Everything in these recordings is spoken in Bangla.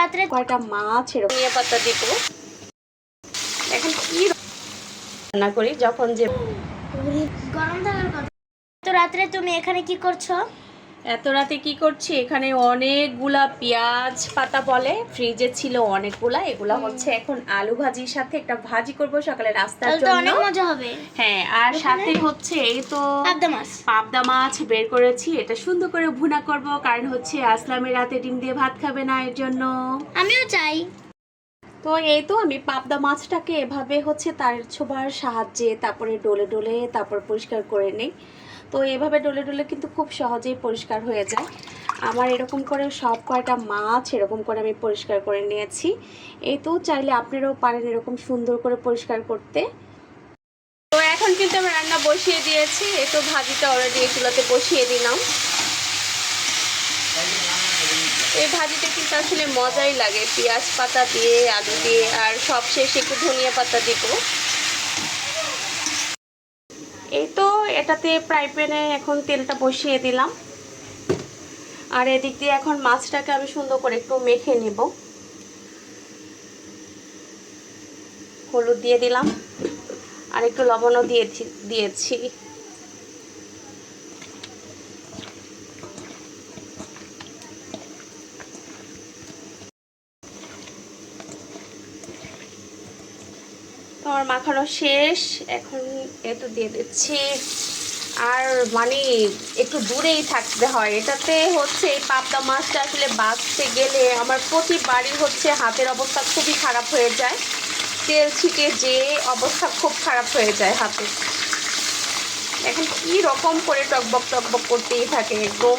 রাত্রে কয়টা মাছ এরকম? নিয়ে পাতা দিব। এখন কি রান্না করি যখন যে গরম থাকার কথা। তো রাত্রে তুমি এখানে কি করছ? এত রাতে কি করছি? এখানে অনেকগুলা পেঁয়াজ পাতা বলে ফ্রিজে ছিল অনেকগুলা এগুলা হচ্ছে এখন আলু ভাজির সাথে একটা ভাজি করব সকালে রাস্তার জন্য। অনেক মজা হবে। হ্যাঁ আর সাথে হচ্ছে এই তো পাবদা মাছ। পাবদা মাছ বের করেছি এটা সুন্দর করে ভুনা করব কারণ হচ্ছে আসলামের রাতে ডিম দিয়ে ভাত খাবে না এর জন্য। আমিও চাই। তো এই তো আমি পাবদা মাছটাকে এভাবে হচ্ছে তার ছোবার সাহায্যে তারপরে ডলে ডলে তারপর পরিষ্কার করে নেই। তো এভাবে ডলে ডলে কিন্তু খুব সহজেই পরিষ্কার হয়ে যায়। আমার এরকম করে সব কয়টা মাছ এরকম করে আমি পরিষ্কার করে নিয়েছি। এই তো চাইলে আপনারাও পারেন এরকম সুন্দর করে পরিষ্কার করতে। তো এখন কিন্তু আমি রান্না বসিয়ে দিয়েছি। এই তো ভাজিটা অলরেডি এগুলোতে বসিয়ে দিলাম। এই ভাজিটা কিন্তু আসলে মজাই লাগে। পেঁয়াজ পাতা দিয়ে, আলু দিয়ে, আর সব শেষে একটু ধনিয়া পাতা দিব। এই তো এটাতে ফ্রাই প্যানে এখন তেলটা বসিয়ে দিলাম। আর এদিক দিয়ে এখন মাছটাকে আমি সুন্দর করে একটু মেখে নেব। হলুদ দিয়ে দিলাম। আর একটু লবণও দিয়েছি দিয়েছি। আমার মাখানো শেষ। এখন এতো দিয়ে দিচ্ছি। আর মানে একটু দূরেই থাকতে হয়। এটাতে হচ্ছে এই পাবদা মাছটা আসলে বাঁচতে গেলে আমার প্রতিবারই হচ্ছে হাতের অবস্থা খুবই খারাপ হয়ে যায়। তেল ছিটে যে অবস্থা খুব খারাপ হয়ে যায় হাতে। এখন কি রকম করে টকবক টকবক করতেই থাকে? একদম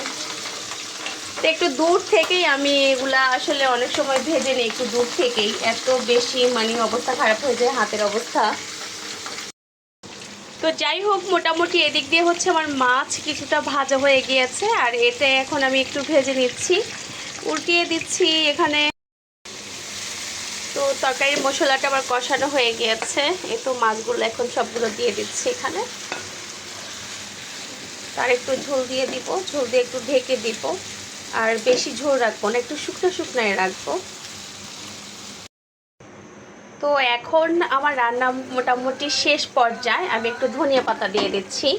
তো একটু দূর থেকেই আমি এগুলা আসলে অনেক সময় ভেজে নিই, একটু দূর থেকেই। এত বেশি মানে অবস্থা খারাপ হয়ে যায় হাতের অবস্থা। তো যাই হোক, মোটামুটি এদিক দিয়ে হচ্ছে আমার মাছ কিছুটা ভাজা হয়ে গিয়েছে, আর এতে এখন আমি একটু ভেজে নিচ্ছি। উল্টিয়ে দিচ্ছি এখানে। তো তরকারির মশলাটা আবার কষানো হয়ে গিয়েছে। এ তো মাছগুলো এখন সবগুলো দিয়ে দিচ্ছি এখানে। তার একটু ঝোল দিয়ে দিব, ঝোল দিয়ে একটু ঢেকে দিব। আর বেশি ঝোল রাখব না, একটু শুকনো শুকনায় রাখব। তো এখন আমার রান্না মোটামুটি শেষ পর্যায়ে, আমি একটু ধনিয়া পাতা দিয়ে দিচ্ছি।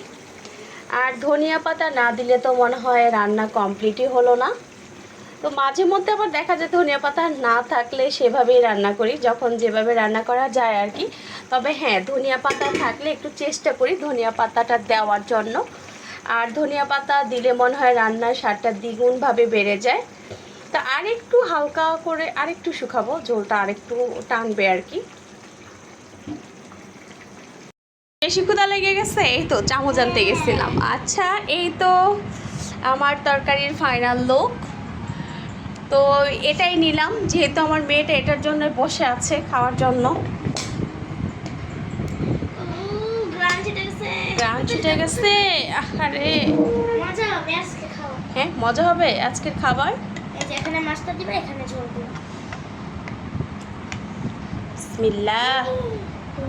আর ধনিয়া পাতা না দিলে তো মনে হয় রান্না কমপ্লিটই হলো না। তো মাঝে মধ্যে আবার দেখা যায় ধনিয়া পাতা না থাকলে সেভাবেই রান্না করি, যখন যেভাবে রান্না করা যায় আর কি। তবে হ্যাঁ ধনিয়া পাতা থাকলে একটু চেষ্টা করি ধনিয়া পাতাটা দেওয়ার জন্য। আর ধনিয়া পাতা দিলে মনে হয় রান্নার স্বাদটা দ্বিগুণভাবে বেড়ে যায়। তা আরেকটু হালকা করে আরেকটু শুকাবো, ঝোলটা আরেকটু টানবে আর কি। বেশি ক্ষুদা লেগে গেছে, এই তো চামচ আনতে গেছিলাম। আচ্ছা এই তো আমার তরকারির ফাইনাল লোক তো এটাই নিলাম, যেহেতু আমার মেয়েটা এটার জন্য বসে আছে খাওয়ার জন্য গ্রান ছিটে গেছে ছুটে গেছে আরে মজা হবে আজকে খাওয়া। হ্যাঁ মজা হবে আজকের খাবার? এই যে এখানে মাছটা দিবে এখানে ঝোল দিবে। বিসমিল্লাহ।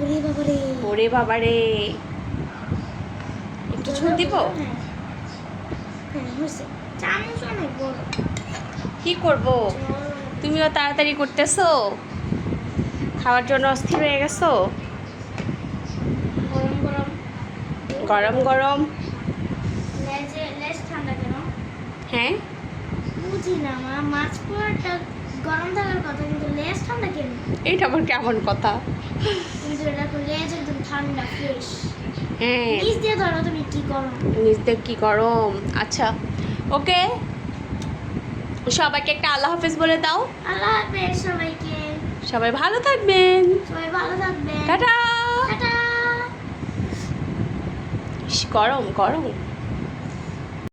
ওরে বাবা ওরে বাবা একটু ঝোল দিব? হ্যাঁ হ্যাঁ কি করব? তুমিও তাড়াতাড়ি করতেছো? খাওয়ার জন্য অস্থির হয়ে গেছো গরম গরম গরম গরম। হ্যাঁ? বুঝি না মা মাছ পোড়াটা গরম থাকার কথা কিন্তু লেজ ঠান্ডা কেন? এইটা আবার কেমন কথা? কিন্তু এটা লেজ একদম ঠান্ডা ফ্রেশ হ্যাঁ। নিচ দিয়ে ধরো তুমি কি গরম। কি গরম? আচ্ছা ওকে। সবাইকে একটা আল্লাহ হাফেজ বলে দাও। আল্লাহ হাফেজ সবাইকে। সবাই ভালো থাকবেন। সবাই ভালো থাকবেন। টাটা। টাটা। গরম গরম।